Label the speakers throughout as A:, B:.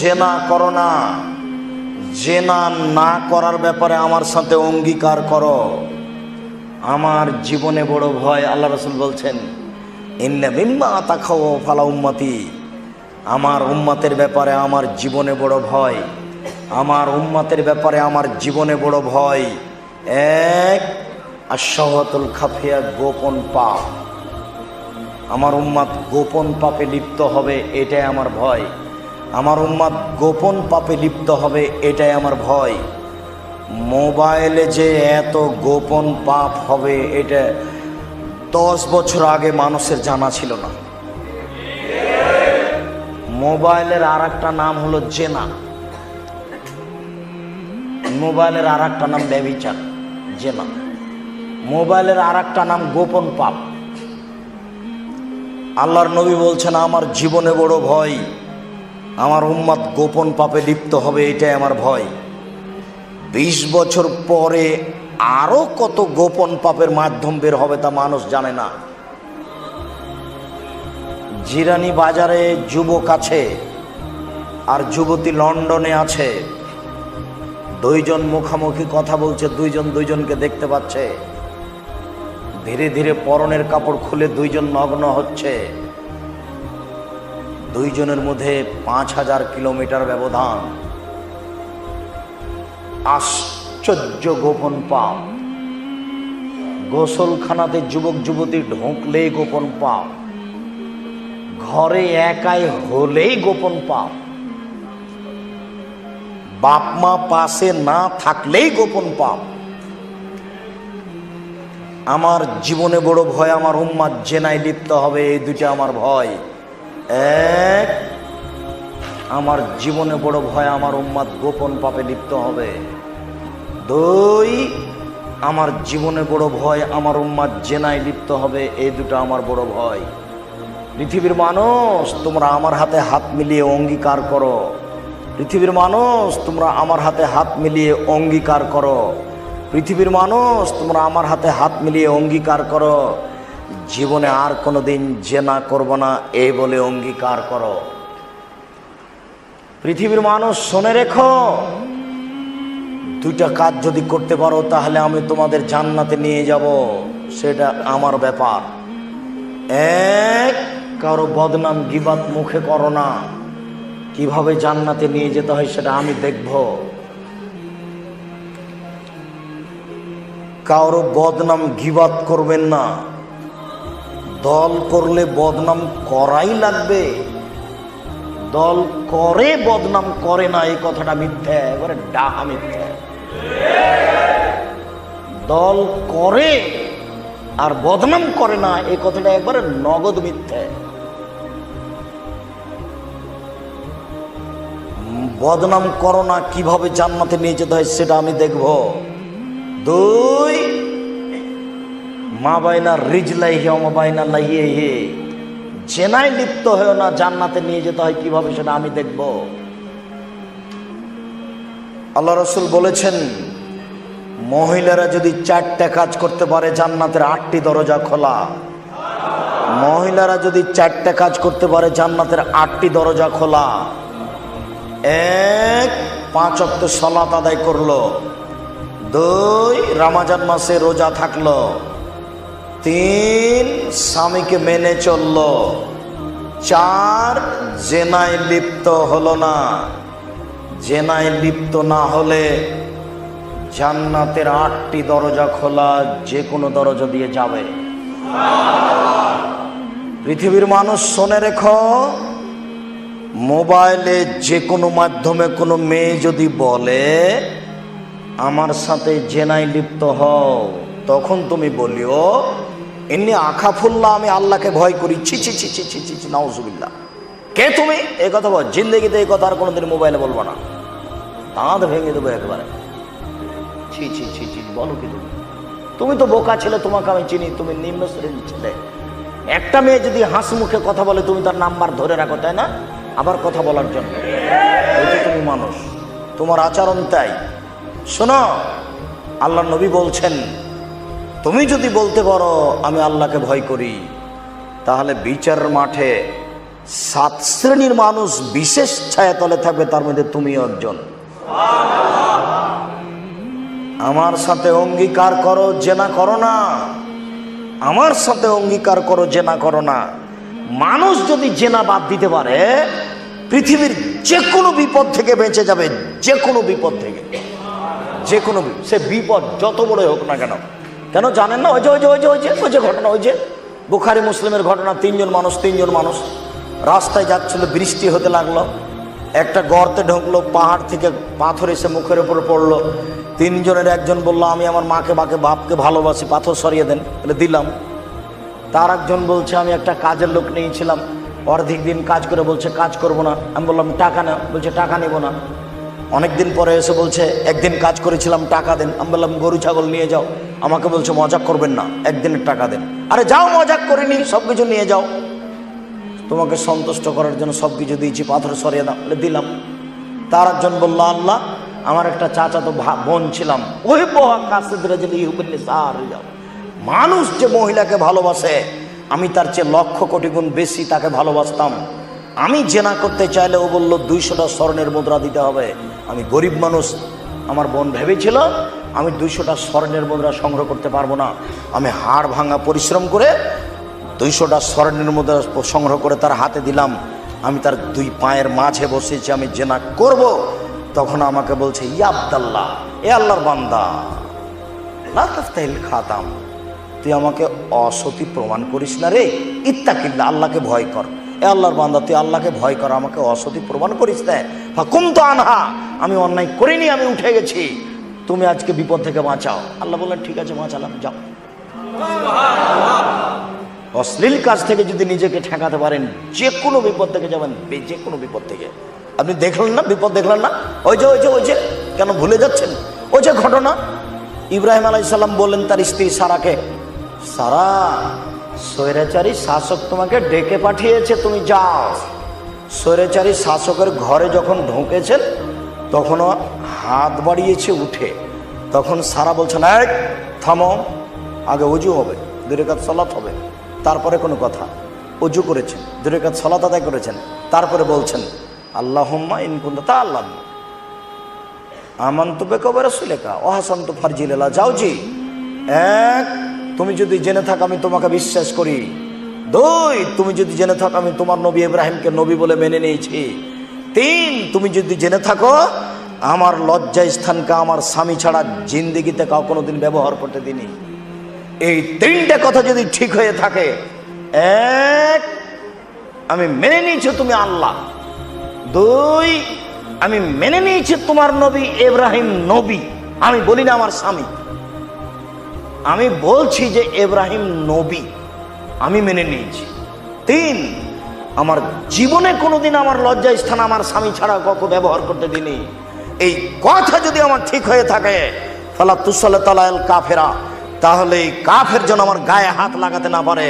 A: জেনা করো না জেনা না করার ব্যাপারে আমার সাথে অঙ্গীকার করো। আমার জীবনে বড় ভয়, আল্লাহ রসুল বলছেন, ইন্না বিম্মা তাখাও ফালা উম্মতি। আমার উম্মাতের ব্যাপারে আমার জীবনে বড় ভয়, আমার উম্মাতের ব্যাপারে আমার জীবনে বড় ভয়। এক আশাহতুল খাফিয়া গোপন পাপ। আমার উম্মাদ গোপন পাপে লিপ্ত হবে, এটাই আমার ভয়। আমার উম্মাদ গোপন পাপে লিপ্ত হবে, এটাই আমার ভয়। মোবাইলে যে এত গোপন পাপ হবে, এটা দশ বছর আগে মানুষের জানা ছিল না। মোবাইলের আর একটা নাম হলো জেনা। মোবাইলের আর একটা নাম ব্যবিচার জেনা। মোবাইলের আর একটা নাম গোপন পাপ। আল্লাহর নবী বলছেন, আমার জীবনে বড় ভয় আমার উম্মাদ গোপন পাপে লিপ্ত হবে, এটাই আমার ভয়। বিশ বছর পরে আরও কত গোপন পাপের মাধ্যম বের হবে তা মানুষ জানে না। জিরানি বাজারে যুবক আছে আর যুবতী লন্ডনে আছে। দুইজন মুখামুখি কথা বলছে, দুইজন দুইজনকে দেখতে পাচ্ছে। ধীরে ধীরে পরনের কাপড় খুলে দুইজন নগ্ন হচ্ছে। দুইজনের মধ্যে পাঁচ হাজার কিলোমিটার ব্যবধান। আশ্চর্য গোপন পাপ। গোসলখানাতে যুবক যুবতী ঢুকলেই গোপন পাপ। ঘরে একাই হলেই গোপন পাপ। বাপ মা পাশে না থাকলেই গোপন পাপ। আমার জীবনে বড় ভয়, আমার উম্মাদ জেনায় লিপ্ত হবে, এই দুইটা আমার ভয়। এক, আমার জীবনে বড় ভয় আমার উম্মাদ গোপন পাপে লিপ্ত হবে। দুই, আমার জীবনে বড় ভয় আমার উম্মাদ জেনায় লিপ্ত হবে, এই দুটো আমার বড় ভয়। পৃথিবীর মানুষ, তোমরা আমার হাতে হাত মিলিয়ে অঙ্গীকার করো। পৃথিবীর মানুষ, তোমরা আমার হাতে হাত মিলিয়ে অঙ্গীকার করো। পৃথিবীর মানুষ, তোমরা আমার হাতে হাত মিলিয়ে অঙ্গীকার করো। জীবনে আর কোনো দিন জেনা করব না এই বলে অঙ্গীকার করো। পৃথিবীর মানুষ, শুনে রেখো। দুইটা কাজ যদি করতে পারো, তাহলে আমি তোমাদের জান্নাতে নিয়ে যাব। সেটা আমার ব্যাপার। এক, কারও বদনাম গিবাত মুখে করো না। কীভাবে জান্নাতে নিয়ে যেতে হয় সেটা আমি দেখব। কারও বদনাম ঘিবাত করবেন না। দল করলে বদনাম করাই লাগবে। দল করে বদনাম করে না, এই কথাটা মিথ্যে এবারে ডাহা মিথ্যে। দল করে আর বদনাম করে না, এই কথাটা একবারে নগদ মিথ্যে। বদনাম করো না, কীভাবে জান্নাতে নিয়ে যেতে হয় সেটা আমি দেখব। দুই মা বাইনা রিজলাই হে মা বাইনা লাইয়ে হে জেনায় লিপ্ত হয়েও না, জান্নাতে নিয়ে যেতে হয়, কীভাবে সেটা আমি দেখব? আল্লাহ রসুল বলেছেন, মহিলারা যদি চারটা কাজ করতে পারে, জান্নাতের আটটি দরজা খোলা। মহিলারা যদি চারটা কাজ করতে পারে, জান্নাতের আটটি দরজা খোলা। এক, পাঁচ অক্ট সলাত আদায় করল। দুই, রামাজান মাসে রোজা থাকল। তিন স্বামীকে মেনে চলল। চার, জেনায় লিপ্ত হলো না। জেনায় লিপ্ত না হলে জান্নাতের আটটি দরজা খোলা যে কোনো দরজা দিয়ে যাবে। পৃথিবীর মানুষ শোনে রেখো, মোবাইলে যে কোনো মাধ্যমে কোনো মেয়ে যদি বলে, আমার সাথে জেনাই লিপ্ত হও, তখন তুমি বলিও এমনি আখা ফুল্লা আমি আল্লাহকে ভয় করি। ছি ছি ছি ছি ছি ছি ছি নাউজুবিল্লা কে তুমি? এ কথা বল। জিন্দগিতে এই কথা আর কোনোদিন মোবাইলে বলব না। দাঁত ভেঙে দেবো একবারে। ছি ছি ছি ছি, বলো কি তুমি? তুমি তো বোকা ছেলে, তোমাকে আমি চিনি, তুমি নিম্ন শ্রেণির ছেলে। একটা মেয়ে যদি হাসি মুখে কথা বলে, তুমি তার নাম্বার ধরে রাখো, তাই না? আবার কথা বলার জন্য। তুমি মানুষ। তোমার আচরণ তাই। শোনো, আল্লাহ নবী বলছেন তুমি যদি বলতে পারো, আমি আল্লাহকে ভয় করি, তাহলে বিচার মাঠে সাত শ্রেণির মানুষ বিশেষ ছায়া তলে থাকবে, তার মধ্যে তুমি একজন। আমার সাথে অঙ্গীকার করো, জেনা করো না। আমার সাথে অঙ্গীকার করো, জেনা করো না। মানুষ যদি জেনা বাদ দিতে পারে, পৃথিবীর যে কোনো বিপদ থেকে বেঁচে যাবে যে কোনো বিপদ থেকে। যে কোনো সে বিপদ যত বড়ই হোক না কেন কেন জানেন না? ওই যে ওই যে ওই যে ওই যে ওই যে ঘটনা, ওই যে বুখারি মুসলিমের ঘটনা, তিনজন মানুষ তিনজন মানুষ রাস্তায় যাচ্ছিল, বৃষ্টি হতে লাগল, একটা গর্তে ঢুকলো, পাহাড় থেকে পাথর এসে মুখের উপর পড়ল। তিনজনের একজন বলল, আমি আমার মাকে, বাকে, বাপকে ভালোবাসি, পাথর সরিয়ে দেন। বলে দিলাম। তার একজন বলছে, আমি একটা কাজের লোক নিয়েছিলাম, অর্ধেক দিন কাজ করে বলছে, কাজ করব না। আমি বললাম, টাকা না বলছে, টাকা নেব না। অনেক দিন পরে এসে বলছে, একদিন কাজ করেছিলাম, টাকা দেন। আমি বললাম, গরু, ছাগল নিয়ে যাও। আমাকে বলছে, মজাক করবেন না, একদিনের টাকা দেন। আরে যাও, মজাক করে নি সব কিছু নিয়ে যাও। তোমাকে সন্তুষ্ট করার জন্য সব কিছু দিয়েছি, পাথর সরিয়ে দাও, বলে দিলাম। তার একজন বলল, আল্লাহ, আমার একটা চাচা তো বোন ছিলাম। ওই যাও মানুষ যে মহিলাকে ভালোবাসে, আমি তার চেয়ে লক্ষ কোটি গুণ বেশি তাকে ভালোবাসতাম। আমি জেনা করতে চাইলে ও বলল, দুইশোটা স্বর্ণের মুদ্রা দিতে হবে। আমি গরিব মানুষ, আমার বোন ভেবেছিল, আমি দুইশোটা স্বর্ণের মুদ্রা সংগ্রহ করতে পারব না। আমি হাড় ভাঙা পরিশ্রম করে দুইশোটা স্বর্ণের মুদ্রা সংগ্রহ করে তার হাতে দিলাম। আমি তার দুই পায়ের মাঝে বসেছি, আমি জেনা করব। তখন আমাকে বলছে, ইয়া আবদাল্লাহ, এ আল্লাহর বান্দা। না খাতাম, তুই আমাকে অসতী প্রমাণ করিস না রে। ইত্তাকিল্লা আল্লাহকে ভয় কর। এ আল্লাহর বান্দা, তুই আল্লাহকে ভয় কর, আমাকে অসতী প্রমাণ করিস কুম তো আনহা, আমি অন্যায় করিনি, আমি উঠে গেছি। তুমি আজকে বিপদ থেকে বাঁচাও। আল্লাহ বললেন, ঠিক আছে, বাঁচালাম, যাও। অশ্লীল কাজ থেকে যদি নিজেকে ঠেকাতে পারেন যে কোনো বিপদ থেকে যাবেন যে কোনো বিপদ থেকে। আপনি দেখলেন না? বিপদ দেখলেন না? ওই যে ওই যে ওই যে, কেন ভুলে যাচ্ছেন? ওই যে ঘটনা, ইব্রাহিম আলাইসাল্লাম বললেন, তার স্ত্রী সারাকে, সারা স্বৈরাচারী শাসক তোমাকে ডেকে পাঠিয়েছে, তুমি যাও। স্বৈরাচারী শাসকের ঘরে যখন ঢুকেছেন, তখনও হাত বাড়িয়েছে উঠে। তখন সারা বলছেন এক থামো, আগে অজু হবে দূরে কাজ সলাৎ হবে। তারপরে কোনো কথা। অজু করেছেন দূরে কাজ সলাত আদায় করেছেন। তারপরে বলছেন আল্লাহ ইনকুন্দ তা আল্লাহ আমান্ত বেকবে রসুলেকা অহাসান্ত ফারজিলেলা। যাও জি, এক তুমি যদি জেনে থাক, আমি তোমাকে বিশ্বাস করি। দুই, তুমি যদি জেনে থাক, আমি তোমার নবী ইব্রাহিমকে নবী বলে মেনে নিয়েছি। তিন, তুমি যদি জেনে থাকো, আমার লজ্জা স্থানকে আমার স্বামী ছাড়া জিন্দিগিতে কাউ কোনো দিন ব্যবহার করতে দিনি। এই তিনটে কথা যদি ঠিক হয়ে থাকে, এক, আমি মেনে নিয়েছি তুমি আল্লাহ। দুই, আমি মেনে নিয়েছি তোমার নবী এব্রাহিম নবী। আমি বলি না আমার স্বামী। আমি বলছি যে এব্রাহিম নবী, আমি মেনে নিয়েছি। তিন, আমার জীবনে কোনোদিন আমার লজ্জা স্থান আমার স্বামী ছাড়া কখন ব্যবহার করতে দিনি এই কথা যদি আমার ঠিক হয়ে থাকে, ফালা তুসলে কাফেরা তাহলে এই কাফের জন্য আমার গায়ে হাত লাগাতে না পারে।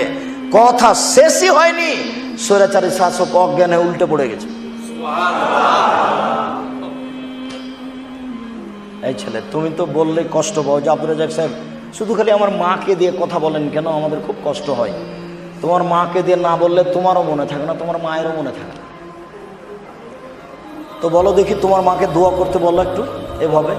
A: কথা শেষই হয়নি স্বৈরাচারী শাসক অজ্ঞানে উল্টে পড়ে গেছে। এই ছেলে, তুমি তো বললে কষ্ট পাও, জাফর সাহেব শুধু খালি আমার মাকে দিয়ে কথা বলেন কেন? আমাদের খুব কষ্ট হয়। তোমার মাকে দিয়ে না বললে তোমারও মনে থাকে না, তোমার মায়েরও মনে থাকে না। তো বলো দেখি তোমার মাকে দোয়া করতে বলল একটু, এভাবে।